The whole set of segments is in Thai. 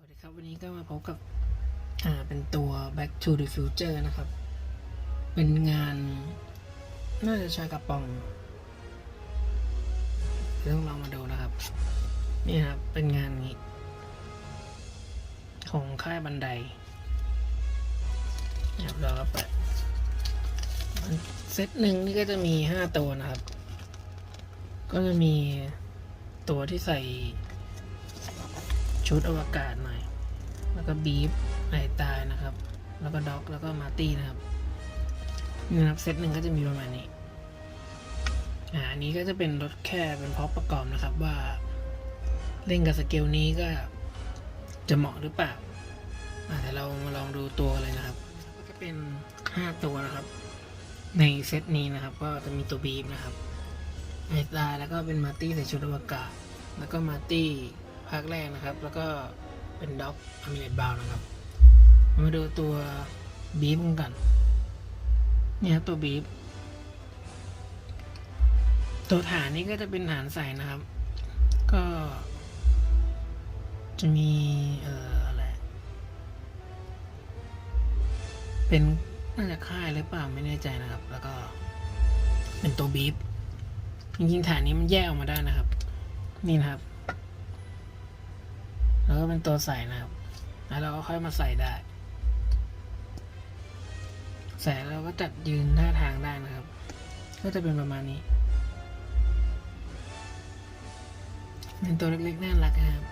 สวัสดีครับ วันนี้ก็มาพบกับอ่าเป็นตัว Back to the Future นะครับ เป็นงาน น่าจะใช้กระป๋องเดี๋ยวต้องลองมาดูนะครับ นี่ครับ เป็นงานนี้ ของค่ายบันไดนะครับเราก็เปิดเซตหนึ่งนี่ก็จะมีห้าตัวนะครับ ก็จะมีตัวที่ใส่ ชุดอวกาศหน่อย แล้วก็บีฟไอตายนะครับ แล้วก็ด็อก แล้วก็มาตี้นะครับนี่นะครับเซตหนึ่งก็จะมีประมาณนี้ อ่าอันนี้ก็จะเป็นรถแค่เป็นพร็อพประกอบนะครับว่า เล่นกับสเกลนี้ก็จะเหมาะหรือเปล่าอ่าแต่เรามาลองดูตัวเลยนะครับ ก็จะเป็นห้าตัวนะครับ ในเซตนี้นะครับ ก็จะมีตัวบีฟนะครับไอตายแล้วก็เป็นมาตี้ใส่ชุดอวกาศ แล้วก็มาตี้ ภาคแรกนะครับ แล้วก็เป็นด็อกอเมริกบาวนะครับ มาดูตัวบีฟกัน เนี่ยครับตัวบีฟตัวฐานนี้ก็จะเป็นฐานใส่นะครับ ก็ จะมี เอ่ออะไร เป็นน่าจะค่ายหรือเปล่าไม่แน่ใจนะครับ แล้วก็ เป็นตัวบีฟจริงๆฐานนี้มันแยกออกมาได้นะครับ นี่นะครับ แล้วก็เป็นตัวใส่นะครับ แล้วเราก็ค่อยมาใส่ได้ ใส่แล้วเราก็จัดยืนท่าทางได้นะครับ ก็จะเป็นประมาณนี้ เป็นตัวเล็กๆน่ารักนะครับ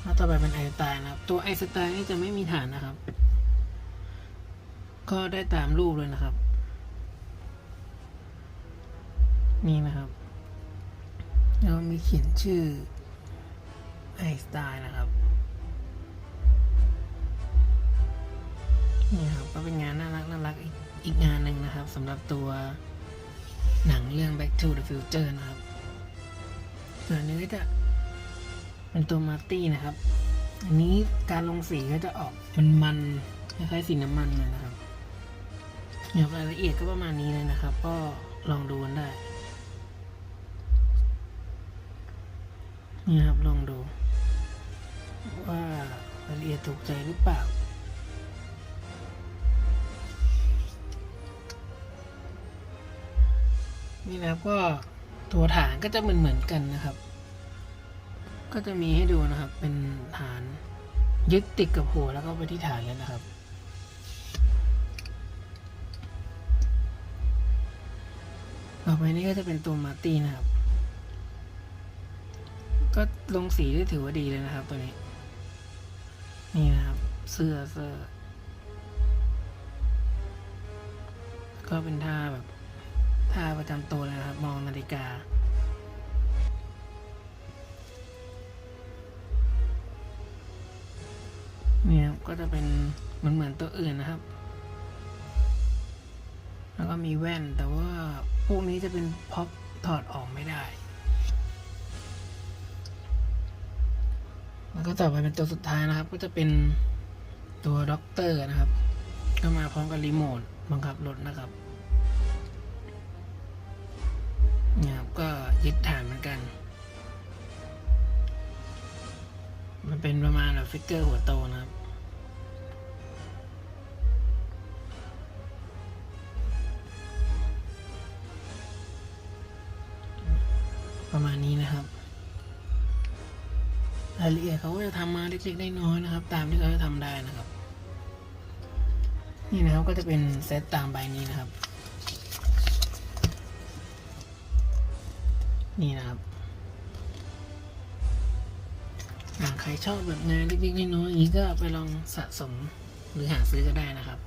แล้วต่อไปเป็นไอสไตล์นะครับ ตัวไอสไตล์นี่จะไม่มีฐานนะครับ ก็ได้ตามรูปเลยนะครับ นี่นะครับแล้วมีเขียนชื่อ ไอสไตล์นะครับ นี่ครับก็เป็นงานน่ารักน่ารักอีกอีกงานหนึ่งนะครับสำหรับตัวหนังเรื่อง Back to the Future นะครับ ส่วนนนี้ก็จะเป็นตัวมาร์ตี้นะครับ อันนี้การลงสีก็จะออกมันมันคล้ายๆสีน้ำมันนะครับเนี่ยรายละเอียดก็ประมาณนี้เลยนะครับ ก็ลองดูกันได้นี่ครับลองดู ว่ารายละเอียดถูกใจหรือเปล่า นี่นะครับก็ตัวฐานก็จะเหมือนเหมือนกันนะครับ ก็จะมีให้ดูนะครับ เป็นฐานยึดติดกับหัวแล้วก็ไปที่ฐานเลยนะครับต่อไปนี้ก็จะเป็นตัวมาตี้นะครับ ก็ลงสีได้ถือว่าดีเลยนะครับตัวนี้ นี่นะครับ เสื้อเสื้อก็เป็นท่าแบบท่าประจำตัวเลยนะครับ มองนาฬิกา เนี่ยครับก็จะเป็นเหมือนเหมือนตัวอื่นนะครับ แล้วก็มีแว่นแต่ว่าพวกนี้จะเป็นพ็อปถอดออกไม่ได้ แล้วก็ต่อไปเป็นตัวสุดท้ายนะครับ ก็จะเป็นตัวด็อกเตอร์นะครับ ก็มาพร้อมกับรีโมทบังคับรถนะครับเนี่ยครับก็ยึดฐานเหมือนกัน มันเป็นประมาณแบบฟิกเกอร์หัวโตนะครับประมาณนี้นะครับ รายละเอียดเขาก็จะทำมาเล็กๆน้อยๆนะครับ ตามที่เขาจะทำได้นะครับ นี่นะครับก็จะเป็นเซตตามใบนี้นะครับ นี่นะครับใครชอบแบบงานเล็กๆน้อยๆอย่างนี้ก็ไปลองสะสมหรือหาซื้อก็ได้นะครับ